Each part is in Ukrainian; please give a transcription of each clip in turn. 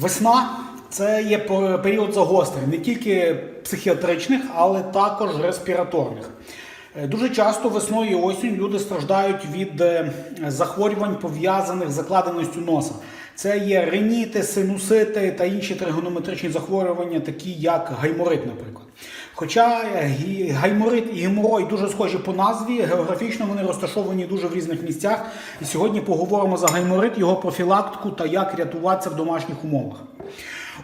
Весна це є період загострень не тільки психіатричних, але також респіраторних. Е, Дуже часто весною і осінь люди страждають від е, захворювань, пов'язаних з закладеністю носа. Це є реніти, синусити та інші тригонометричні захворювання, такі як гайморит, наприклад. Хоча е, гайморит і геморой дуже схожі по назві, географічно вони розташовані дуже в різних місцях. І сьогодні поговоримо за гайморит, його профілактику та як рятуватися в домашніх умовах.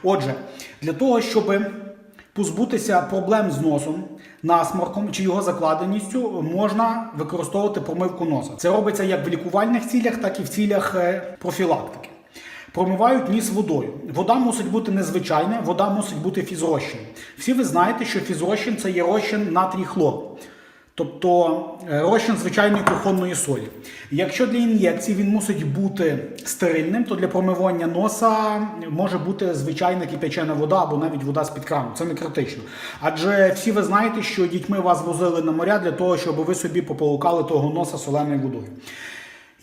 Отже, для того, щоб позбутися проблем з носом, насморком чи його закладеністю, можна використовувати промивку носа. Це робиться як в лікувальних цілях, так і в цілях е, профілактики. Промивають ніс водою. Вода мусить бути незвичайна, вода мусить бути фізрозчин. Всі ви знаєте, що фізрозчин це є розчин натрій хлор. Тобто е, розчин звичайної кухонної солі. Якщо для ін'єкцій він мусить бути стерильним, то для промивання носа може бути звичайна кип'ячена вода або навіть вода з-під крану. Це не критично. Адже всі ви знаєте, що дітьми вас возили на моря для того, щоб ви собі пополукали того носа соленою водою.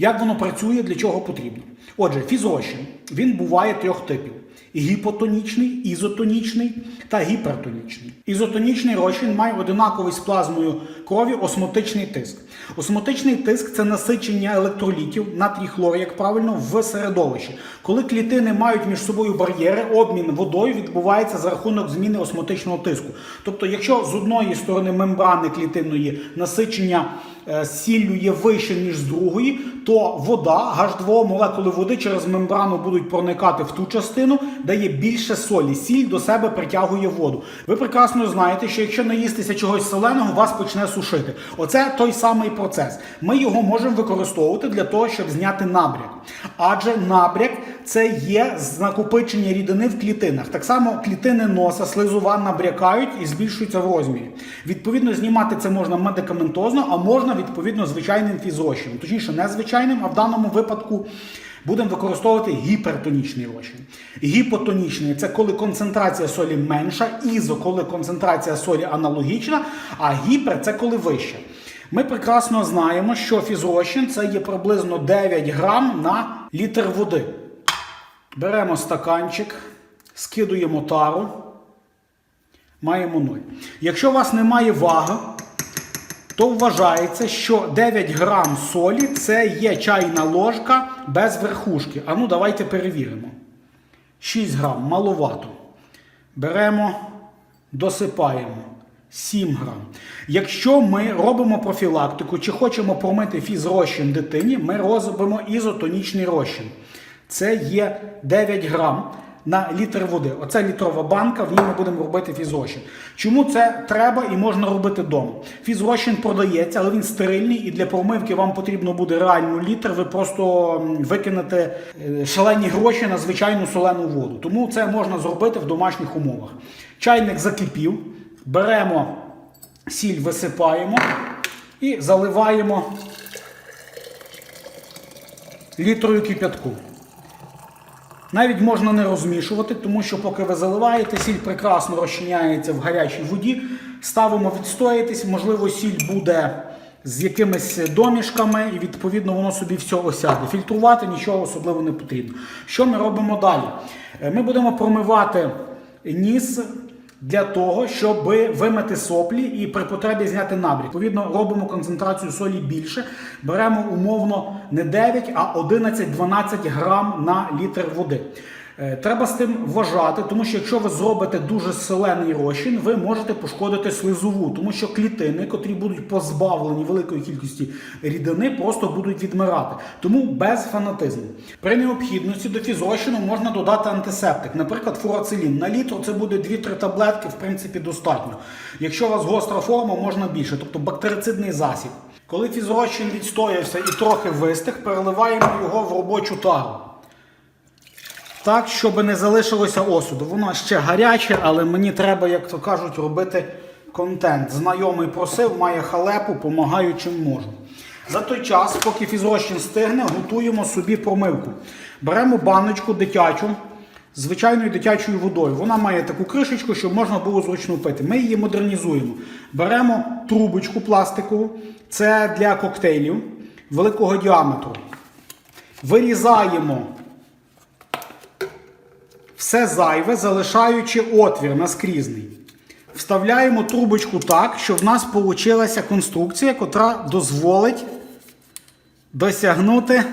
Як воно працює, для чого потрібно? Отже, фізрозчин він буває трьох типів: гіпотонічний, ізотонічний та гіпертонічний. Ізотонічний розчин має одинаковий з плазмою крові осмотичний тиск. Осмотичний тиск це насичення електролітів, натрій хлор, як правильно, в середовищі. Коли клітини мають між собою бар'єри, обмін водою відбувається за рахунок зміни осмотичного тиску. Тобто, якщо з одної сторони мембрани клітинної насичення е, сіллю є вище, ніж з другої, то вода, H2O, молекули води через мембрану будуть проникати в ту частину, де є більше солі. Сіль до себе притягує воду. Ви прекрасно знаєте, що якщо наїстися чогось соленого, вас почне сушити. Оце той самий процес. Ми його можемо використовувати для того, щоб зняти набряк. Адже набряк це є накопичення рідини в клітинах. Так само клітини носа, слизова набрякають і збільшуються в розмірі. Відповідно, знімати це можна медикаментозно, а можна відповідно звичайним фізрозчином. Точніше, не звичайним, а в даному випадку. Будемо використовувати гіпертонічний розчин. Гіпотонічний це коли концентрація солі менша, ізо, коли концентрація солі аналогічна, а гіпер це коли вища. Ми прекрасно знаємо, що фізрозчин це є приблизно 9 грам на літр води. Беремо стаканчик, скидуємо тару, маємо 0. Якщо у вас немає ваги, то вважається, що 9 грам солі це є чайна ложка без верхушки. А ну давайте перевіримо. 6 грам маловато. Беремо, досипаємо. 7 грам. Якщо ми робимо профілактику чи хочемо промити фізрозчин дитині, ми робимо ізотонічний розчин. Це є 9 грам на літр води. Оце літрова банка, в ній ми будемо робити фізрозчин. Чому це треба і можна робити вдома? Фізрозчин продається, але він стерильний, і для промивки вам потрібно буде реально літр. Ви просто викинете е, шалені гроші на звичайну солену воду. Тому це можна зробити в домашніх умовах. Чайник закипів, беремо сіль, висипаємо і заливаємо літрою кип'ятку. Навіть можна не розмішувати, тому що поки ви заливаєте, сіль прекрасно розчиняється в гарячій воді. Ставимо відстоятись, можливо, сіль буде з якимись домішками, і відповідно воно собі все осяде. Фільтрувати нічого особливо не потрібно. Що ми робимо далі? Е, Ми будемо промивати ніс. Для того, щоб вимити соплі і при потребі зняти набрік. Відповідно, робимо концентрацію солі більше. Беремо умовно не 9, а 11-12 грам на літр води. Е, Треба з тим вважати, тому що якщо ви зробите дуже солений розчин, ви можете пошкодити слизову, тому що клітини, котрі будуть позбавлені великої кількості рідини, просто будуть відмирати. Тому без фанатизму. При необхідності до фізрозчину можна додати антисептик, наприклад, фурацилін. На літр це буде 2-3 таблетки, в принципі, достатньо. Якщо у вас гостра форма, можна більше, тобто бактерицидний засіб. Коли фізрозчин відстоявся і трохи вистиг, переливаємо його в робочу тару. Так, щоб не залишилося осуду. Воно ще гаряче, але мені треба, як то кажуть, робити контент. Знайомий просив, має халепу, помагаю чим можу. За той час, поки фізрозчин стигне, готуємо собі промивку. Беремо баночку дитячу, звичайною дитячою водою. Вона має таку кришечку, щоб можна було зручно пити. Ми її модернізуємо. Беремо трубочку пластикову, це для коктейлів великого діаметру. Вирізаємо все зайве, залишаючи отвір наскрізний. Вставляємо трубочку так, щоб в нас вийшла конструкція, яка дозволить досягнути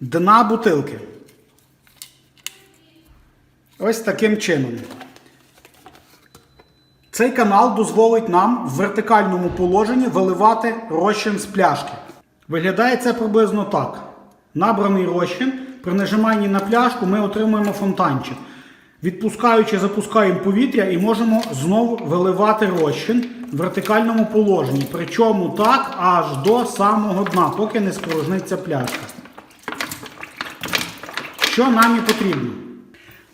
дна бутилки. Ось таким чином. Цей канал дозволить нам в вертикальному положенні виливати розчин з пляшки. Виглядає це приблизно так. Набраний розчин, при нажиманні на пляшку ми отримуємо фонтанчик. Відпускаючи, запускаємо повітря і можемо знову виливати розчин в вертикальному положенні. Причому так аж до самого дна, поки не спорожниться пляшка. Що нам і потрібно?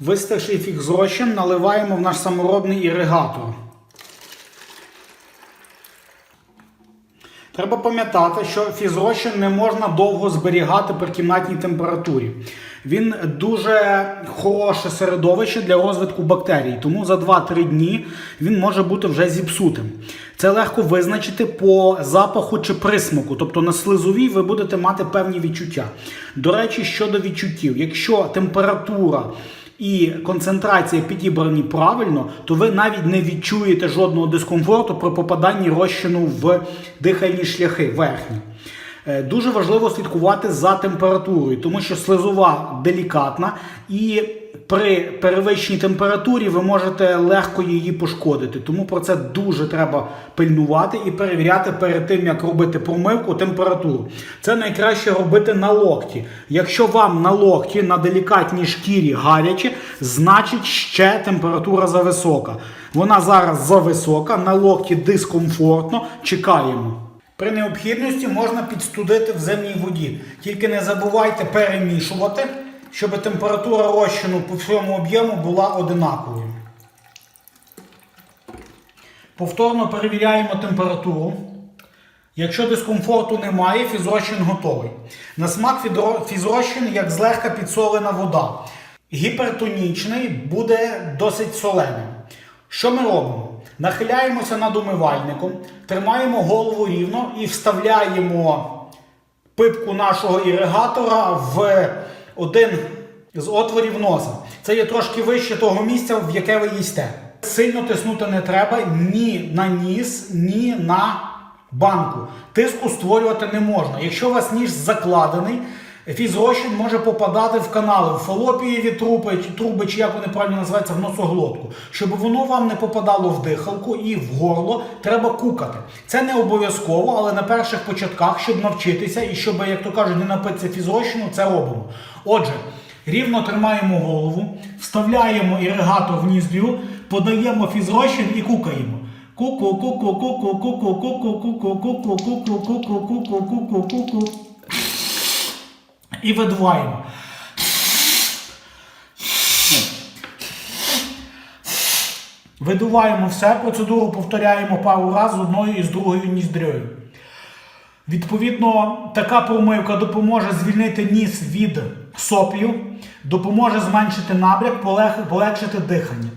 Виставши фікс розчин, наливаємо в наш саморобний іригатор. Треба пам'ятати, що фізрозчин не можна довго зберігати при кімнатній температурі. Він дуже хороше середовище для розвитку бактерій, тому за 2-3 дні він може бути вже зіпсутим. Це легко визначити по запаху чи присмаку, тобто на слизовій ви будете мати певні відчуття. До речі, щодо відчуттів, якщо температура і концентрація підібрані правильно, то ви навіть не відчуєте жодного дискомфорту при попаданні розчину в дихальні шляхи верхні. Е, Дуже важливо слідкувати за температурою, тому що слизова делікатна, і при перевищеній температурі ви можете легко її пошкодити. Тому про це дуже треба пильнувати і перевіряти перед тим, як робити промивку температуру. Це найкраще робити на локті. Якщо вам на локті на делікатній шкірі гаряче, значить ще температура зависока. Вона зараз зависока, на локті дискомфортно. Чекаємо. При необхідності можна підстудити в земній воді. Тільки не забувайте перемішувати, щоб температура розчину по всьому об'єму була одинаковою. Повторно перевіряємо температуру. Якщо дискомфорту немає, фізрозчин готовий. На смак фізрозчин як злегка підсолена вода. Гіпертонічний буде досить соленим. Що ми робимо? Нахиляємося над умивальником, тримаємо голову рівно і вставляємо пипку нашого іригатора в один з отворів носа. Це є трошки вище того місця, в яке ви їсте. Сильно тиснути не треба ні на ніс, ні на банку. Тиску створювати не можна. Якщо у вас ніж закладений, фізрозчин може попадати в канали, в фалопієві труби, труби, чи як вони правильно називаються, в носоглотку. Щоб воно вам не попадало в дихалку і в горло, треба кукати. Це не обов'язково, але на перших початках, щоб навчитися і щоб, як то кажуть, не напитися фізрозчину, це робимо. Отже, рівно тримаємо голову, вставляємо іригатор в ніздрю, подаємо фізрозчин і кукаємо. Ку-ку, І видуваємо. Видуваємо все, процедуру повторяємо пару разів з одною і з другою ніздрьою. Відповідно, така промивка допоможе звільнити ніс від соплів, допоможе зменшити набряк, полегшити дихання.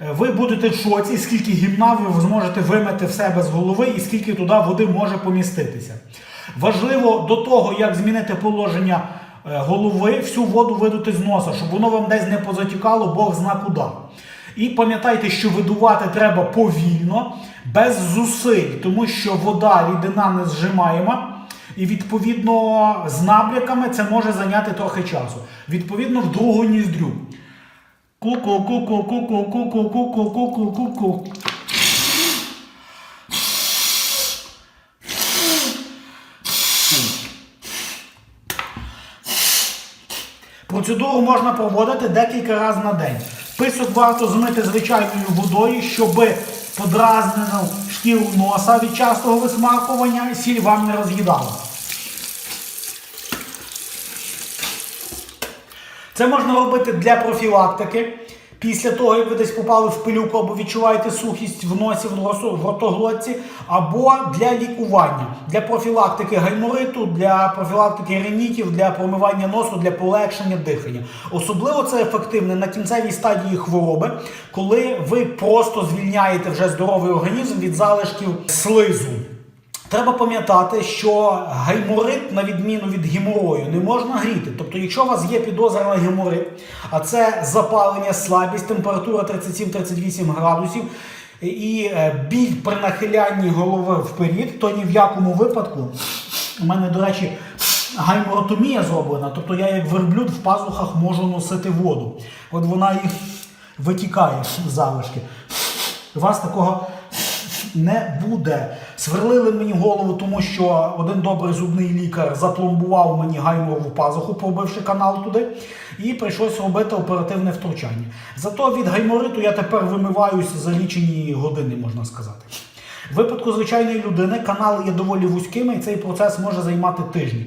Е, Ви будете в шоці, скільки гімна ви зможете вимити в себе з голови і скільки туди води може поміститися. Важливо до того, як змінити положення голови, всю воду видути з носа, щоб воно вам десь не позатікало, Бог зна куди. І пам'ятайте, що видувати треба повільно, без зусиль, тому що вода рідина не зжимаєма. І відповідно з набряками це може зайняти трохи часу. Відповідно, в другу ніздрю. Ку-ку, Процедуру можна проводити декілька разів на день. Писок варто змити звичайною водою, щоб подразнену шкіру носа від частого висмакування сіль вам не роз'їдала. Це можна робити для профілактики. Після того, як ви десь попали в пилюку або відчуваєте сухість в носі, в носу, в ротоглотці, або для лікування, для профілактики гаймориту, для профілактики ринітів, для промивання носу, для полегшення дихання. Особливо це ефективно на кінцевій стадії хвороби, коли ви просто звільняєте вже здоровий організм від залишків слизу. Треба пам'ятати, що гайморит, на відміну від геморою, не можна гріти. Тобто, якщо у вас є підозра на геморит, а це запалення, слабість, температура 37-38 градусів і е, біль при нахилянні голови вперед, то ні в якому випадку у мене, до речі, гайморотомія зроблена. Тобто я як верблюд в пазухах можу носити воду. От вона і витікає залишки. У вас такого не буде. Сверлили мені голову, тому що один добрий зубний лікар запломбував мені гайморову пазуху, пробивши канал туди, і прийшлося робити оперативне втручання. Зато від гаймориту я тепер вимиваюся за лічені години, можна сказати. В випадку звичайної людини канали є доволі вузькими, і цей процес може займати тижні.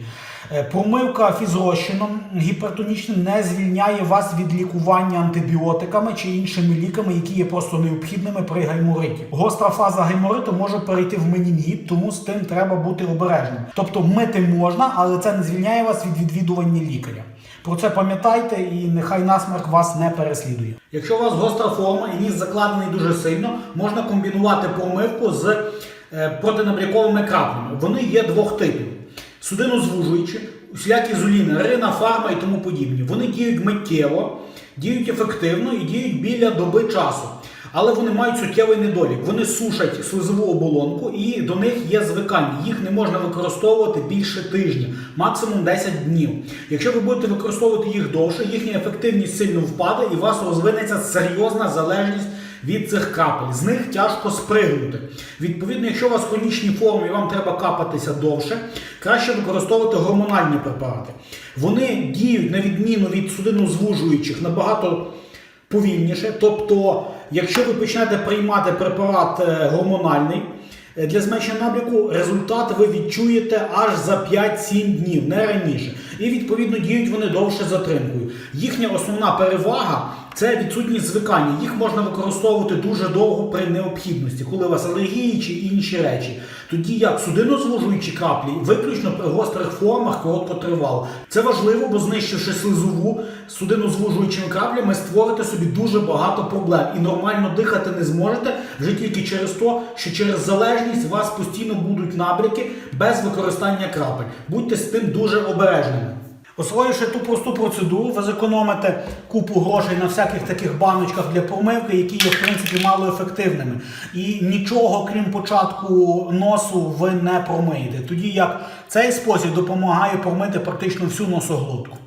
Е, Промивка фізрозчином гіпертонічним не звільняє вас від лікування антибіотиками чи іншими ліками, які є просто необхідними при гаймориті. Гостра фаза гаймориту може перейти в менінгіт, тому з тим треба бути обережним. Тобто мити можна, але це не звільняє вас від відвідування лікаря. Про це пам'ятайте і нехай насмерк вас не переслідує. Якщо у вас гостра форма і ніс закладений дуже сильно, можна комбінувати промивку з е, протинабряковими краплями. Вони є двох типів: судинозвужуючі, усілякі зуліни, рина, фарма і тому подібні. Вони діють миттєво, діють ефективно і діють біля доби часу. Але вони мають суттєвий недолік. Вони сушать слизову оболонку і до них є звикання. Їх не можна використовувати більше тижня, максимум 10 днів. Якщо ви будете використовувати їх довше, їхня ефективність сильно впаде і у вас розвинеться серйозна залежність від цих капель. З них тяжко спригнути. Відповідно, якщо у вас хронічні форми і вам треба капатися довше, краще використовувати гормональні препарати. Вони діють на відміну від судинозвужуючих набагато повільніше. Тобто, якщо ви почнете приймати препарат е, гормональний е, для зменшення набряку, результат ви відчуєте аж за 5-7 днів, не раніше. І відповідно діють вони довше затримкою. Їхня основна перевага це відсутність звикання. Їх можна використовувати дуже довго при необхідності, коли у вас алергії чи інші речі. Тоді як судинозвужуючі краплі, виключно при гострих формах короткотривало. Це важливо, бо знищивши слизову судинозвужуючими краплями, створите собі дуже багато проблем і нормально дихати не зможете вже тільки через те, що через залежність у вас постійно будуть набряки без використання крапель. Будьте з тим дуже обережними. Освоївши ту просту процедуру, ви зекономите купу грошей на всяких таких баночках для промивки, які є в принципі малоефективними. І нічого, крім початку носу, ви не промиєте. Тоді як цей спосіб допомагає промити практично всю носоглотку.